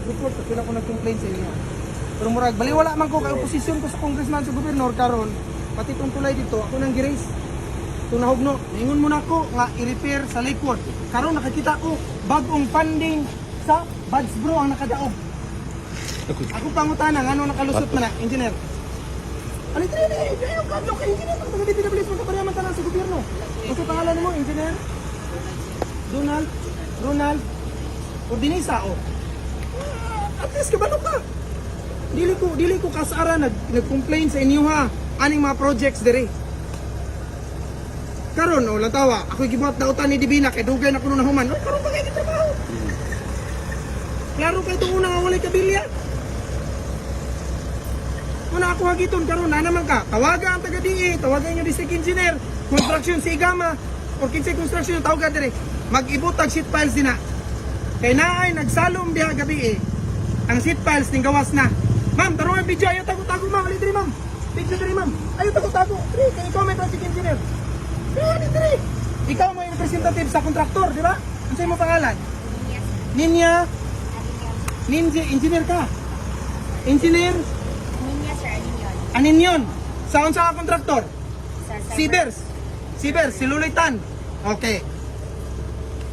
nag-report kasi sila ko nag-complain sa inyo. Pero murag baliwala man ko kay oposisyon ko sa congressman sa gobernador karon pati tong tulay dito ako nang giris. Ito nahugno, ingon mo na ako nga i-repair sa Lakewood. Karon nakakita ko bagong funding sa Buds Bro ang nakadaog. Ako pangutana, ano nakalusot man na, engineer. Ano ito yun? Eh, kadlo ka, engineer. Ang taga DPWS mo ka tanan sa gobyerno. Ano sa pangalan mo, engineer? Donald? Ronald? Ordinisa, oh. At least kabalo ka. Dili ko, dili ko kasara nag, nag-complain sa inyo ha. Aning mga projects dire. Karon, oh, latawa. Ako gibuhat na utan ni Divina kay dugay na kuno na human. Oh, karon pa kay trabaho. Klaro kay una nga walay kabilya. Muna ako hagiton karon na naman ka. Tawaga ang taga DE, tawagan yung district engineer, construction si Igama, or kinsay construction tawagan dire. Mag-ibot ang sheet files din na. Kay naay nagsalom diha gabi eh. Ang sheet files ning gawas na. Ma'am, tarong ang video ayo tago-tago ma'am, ali diri ma'am. Video diri ma'am. Ayo tago-tago. Diri kay comment ang chief engineer. Diri diri. Ikaw mo yung representative sa kontraktor, di ba? Ano mo pangalan? Ninya Ninja, engineer ka. Engineer, Ninya, sir, ano yun? anin yun? Saan sa kontraktor? Sa Sibers. Sibers, si Lulitan. Okay.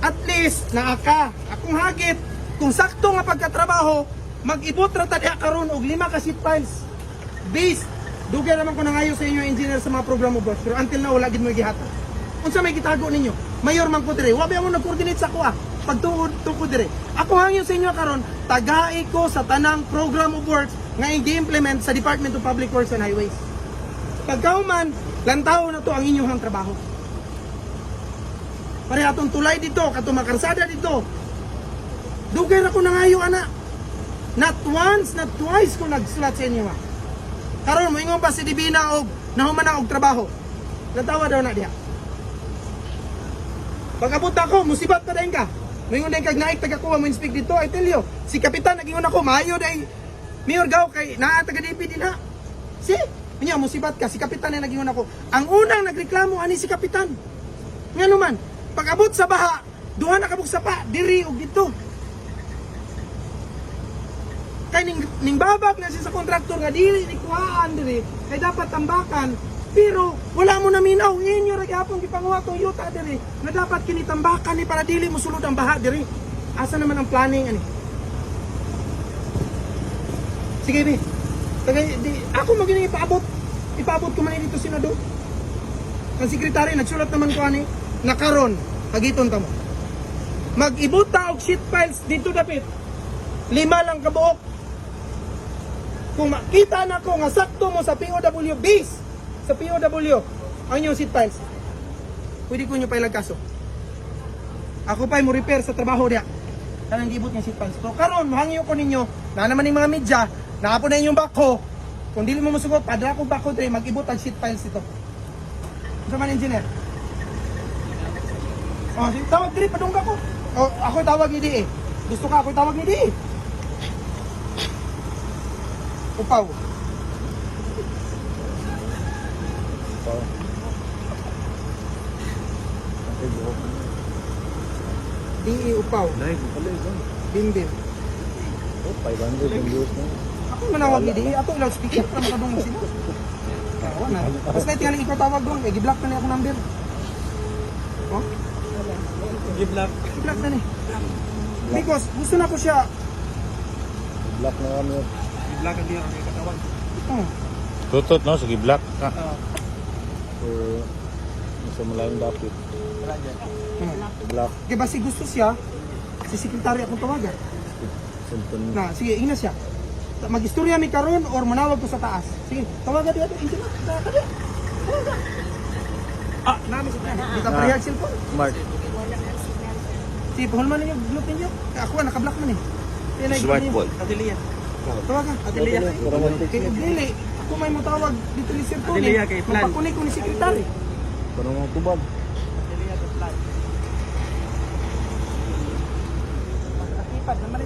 At least, naa ka. Akong hagit, kung sakto nga pagkatrabaho, mag-ibot ra ta diha karon og lima ka sheet files. Base, dugay naman ko nangayo sa inyo engineer sa mga programa boss, pero until na wala gid mo gihata. Unsa may gitago ninyo? Mayor man ko dire. Wa ba mo nag-coordinate sa kuha? Pagtuod tuko dire. Ako hangyo sa inyo karon, tagai ko sa tanang program of works nga i-implement sa Department of Public Works and Highways. Pagkauman, lantaw na to ang inyong trabaho. Pare atong tulay dito, kato makarsada dito. Dugay ra ko nangayo ana. Not once, not twice ko nagsulat sa inyo. Karon mo ingon pa si Divina og nahuman na og trabaho. Natawa daw na diha. Pagabot ako, musibat pa dayon ka. Moingon din kag naik taga kuha mo inspect dito, I tell you. Si kapitan nagingon ako, maayo day. Mayor gaw kay naa taga DP din ha. Si, niya musibat ka, si kapitan na nagingon ako. Ang unang nagreklamo ani si kapitan. Nga naman, pag-abot sa baha, duha na kabuk sa pa, diri og dito. Kay ning, ning babag na siya sa kontraktor nga dili ni kuhaan diri, kay dapat tambakan. Pero wala mo na minaw, inyo ra gyapon gipanguha tong yuta diri. Nga dapat kini tambakan ni para dili mo sulod ang baha diri. Asa naman ang planning ani? Sige, bi. Tagay, di, ako magini ipaabot. Ipaabot ko man dito senador. Ang sekretary nagsulat naman ko ani nakaron hagiton ta mo. Mag-ibot ta og sheet files dito dapit. Lima lang kabuok. Kung makita na ko nga sakto mo sa POW base sa POW ang inyong seat files. Pwede ko nyo pailag kaso. Ako pa mo repair sa trabaho diya. Kanang gibot ng seat files. So karon mahangyo ko ninyo na naman yung mga media, naapon na inyong bako. Kung dili mo musugot, padra ko bako dire mag-ibot ang sheet files ito. Sa man engineer. Oh, tawag dire padungga ko. Oh, ako tawag ni Di. Gusto ka ako tawag ni Di. Upaw. Pao. Ay, buhok. Di upaw. Ko pala ito. Bimbim. Oh, 500 yung views na. Ako manawag ni Di. Ato loudspeaker para makadungog sila. Kawa na. Tapos na tingnan ikaw tawag doon. Kaya gi-block na niya ako number. Oh? G-block. I-block na ni. Because gusto na ko siya. Black na kami. Na niya ang katawag. Oh. Tutot no, sige black ka. For nasa malayong dapit. Hmm. Black. Kaya basi gusto siya, si sekretary akong tawagan. Cellphone. Na, sige, ina siya. Ta- Mag-istorya mi karon or manawag ko sa taas. Sige, tawagan diya. Hindi na. Tawagan Tawagan. Ah, namin sa taas. Di ka Ah. parehag cellphone. Mark. Wala na signal. Si pahulman ninyo, block ninyo. Ako, nakablock man eh. Yan boy. Adelia. Tawagan. Adelia. Para Kay Dili, ako may mo tawag dito ni Sir Tony. Adelia, kay Plan. Magpakunik ko ni Sekretary. Para mga tubag. Nakipad naman.